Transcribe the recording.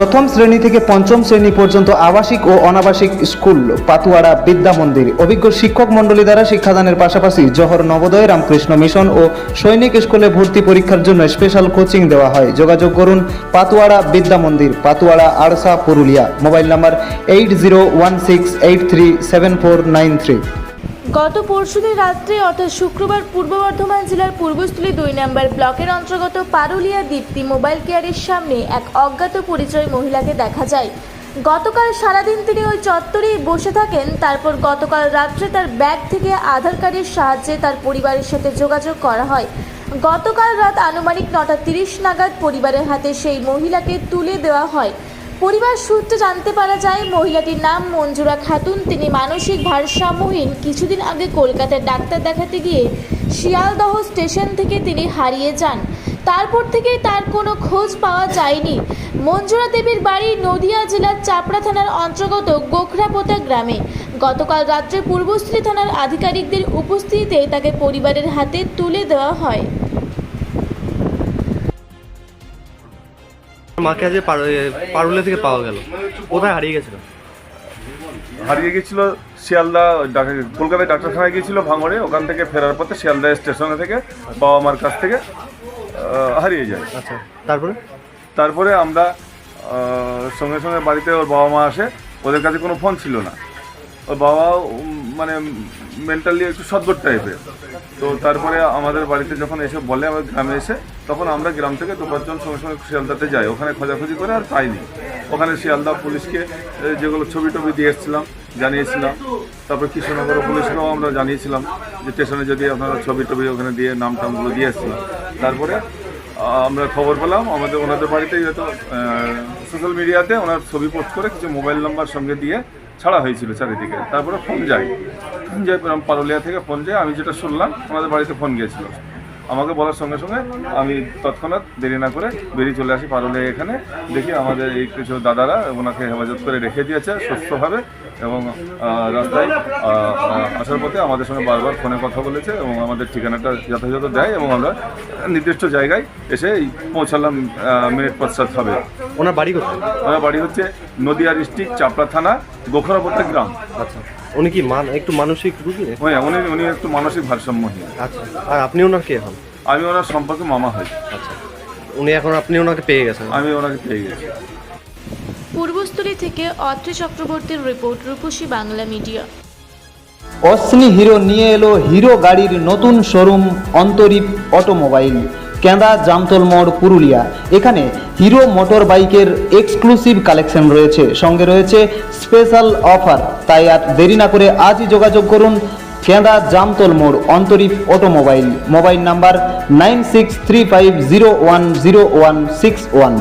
প্রথম শ্রেণি থেকে পঞ্চম শ্রেণি পর্যন্ত আবাসিক ও অনাবাসিক স্কুল পাতুয়াড়া বিদ্যা মন্দির। অভিজ্ঞ শিক্ষক মণ্ডলী দ্বারা শিক্ষাদানের পাশাপাশি জহর নবোদয়, রামকৃষ্ণ মিশন ও সৈনিক স্কুলে ভর্তি পরীক্ষার জন্য স্পেশাল কোচিং দেওয়া হয়। যোগাযোগ করুন Patuara Vidya Mandir Patuara Arsha, Purulia. Mobile number eight zero one six eight three seven four nine three গত পরশুদিন রাত্রে, অর্থাৎ শুক্রবার, পূর্ব বর্ধমান জেলার পূর্বস্থলী দুই নম্বর ব্লকের অন্তর্গত পারুলিয়া দীপ্তি মোবাইল কেয়ারের সামনে এক অজ্ঞাত পরিচয় মহিলাকে দেখা যায়। গতকাল সারাদিন তিনি ওই চত্বরেই বসে থাকেন। তারপর গতকাল রাত্রে তার ব্যাগ থেকে আধার কার্ডের সাহায্যে তার পরিবারের সাথে যোগাযোগ করা হয়। গতকাল রাত আনুমানিক নটা তিরিশ নাগাদ পরিবারের হাতে সেই মহিলাকে তুলে দেওয়া হয়। পরিবার সূত্রে জানতে পারা যায়, মহিলাটির নাম মঞ্জুরা খাতুন। তিনি মানসিক ভারসাম্যহীন। কিছুদিন আগে কলকাতার ডাক্তার দেখাতে গিয়ে শিয়ালদহ স্টেশন থেকে তিনি হারিয়ে যান। তারপর থেকেই তার কোনো খোঁজ পাওয়া যায়নি। মঞ্জুরা দেবীর বাড়ি নদিয়া জেলার চাপড়া থানার অন্তর্গত গোখরাপোতা গ্রামে। গতকাল রাত্রে পূর্বস্থলী থানার আধিকারিকদের উপস্থিতিতে তাকে পরিবারের হাতে তুলে দেওয়া হয়। মাকে আজ পারুলে থেকে পাওয়া গেল। কোথায় হারিয়ে গেছিল? হারিয়ে গেছিল শিয়ালদা কলকাতায় ডাক্তারখানায় গিয়েছিল ভাঙড়ে ওখান থেকে ফেরার পথে শিয়ালদা স্টেশনে থেকে বাবা মার কাছ থেকে হারিয়ে যায়। আচ্ছা তারপরে? তারপরে আমরা সঙ্গে সঙ্গে বাড়িতে ওর বাবা মা আসে ওদের কাছে কোনো ফোন ছিল না। ওর বাবা মানে মেন্টালি একটু সদ্গট টাইপের তো তারপরে আমাদের বাড়িতে যখন এসে বলে আমার গ্রামে এসে, তখন আমরা গ্রাম থেকে দু পাঁচজন সঙ্গে সঙ্গে শিয়ালদাতে যাই। ওখানে খোঁজাখুঁজি করে আর পাইনি। ওখানে শিয়ালদা পুলিশকে যেগুলো ছবি টবি দিয়ে এসেছিলাম, জানিয়েছিলাম। তারপর কৃষ্ণনগর পুলিশকেও আমরা জানিয়েছিলাম যে, স্টেশনে যদি আপনারা ছবি টবি ওখানে দিয়ে নাম টামগুলো দিয়ে এসেছিলাম। তারপরে আমরা খবর পেলাম, আমাদের, ওনাদের বাড়িতে হয়তো সোশ্যাল মিডিয়াতে ওনার ছবি পোস্ট করে কিছু মোবাইল নাম্বার সঙ্গে দিয়ে ছাড়া হয়েছিল চারিদিকে। তারপরে ফোন যায়। ফোন যায়, পারুলিয়া থেকে ফোন যায়। আমি যেটা শুনলাম, আমাদের বাড়িতে ফোন গিয়েছিল। আমাকে বলার সঙ্গে সঙ্গে আমি তৎক্ষণাৎ দেরি না করে বেরিয়ে চলে আসি পারুলিয়া এখানে। দেখি আমাদের এই কিছু দাদারা ওনাকে হেফাজত করে রেখে দিয়েছে সুস্থভাবে এবং রাস্তায় আসার পথে আমাদের সঙ্গে বারবার ফোনে কথা বলেছে এবং আমাদের ঠিকানাটা যথাযথ দেয় এবং আমরা নির্দিষ্ট জায়গায় এসে পৌঁছালাম মিনিট পশ্চাৎ হবে। ওনার বাড়ি কোথায়? ওনার বাড়ি হচ্ছে নদিয়া ডিস্ট্রিক্ট চাপড়া থানা গোখরাপত্তা গ্রাম। আচ্ছা। উনি কি মান একটু মানসিক রুগী হ্যাঁ উনি উনি একটু মানসিক ভারসাম্যহীন। আচ্ছা। আর আপনি ওনার কে হন? আমি ওনার সম্পর্কে মামা হই। আচ্ছা। উনি এখন আপনি ওনাকে পেয়ে গেছেন? আমি ওনাকে পেয়ে গেছি। পূর্বস্থলী থেকে অত্রি চক্রবর্তীর রিপোর্ট রূপসী বাংলা মিডিয়া। অশ্নি হিরো নিয়ে এলো হিরো গাড়ির নতুন শোরুম অন্তরীপ অটোমোবাইল। কেঁদা জামতল মোড়, পুরুলিয়া। এখানে হিরো মোটর বাইকের এক্সক্লুসিভ কালেকশন রয়েছে। সঙ্গে রয়েছে স্পেশাল অফার। তাই আর দেরি না করে আজই যোগাযোগ করুন কেঁদা জামতল মোড়, Antarip automobile. Mobile number nine six three five zero one zero one six one.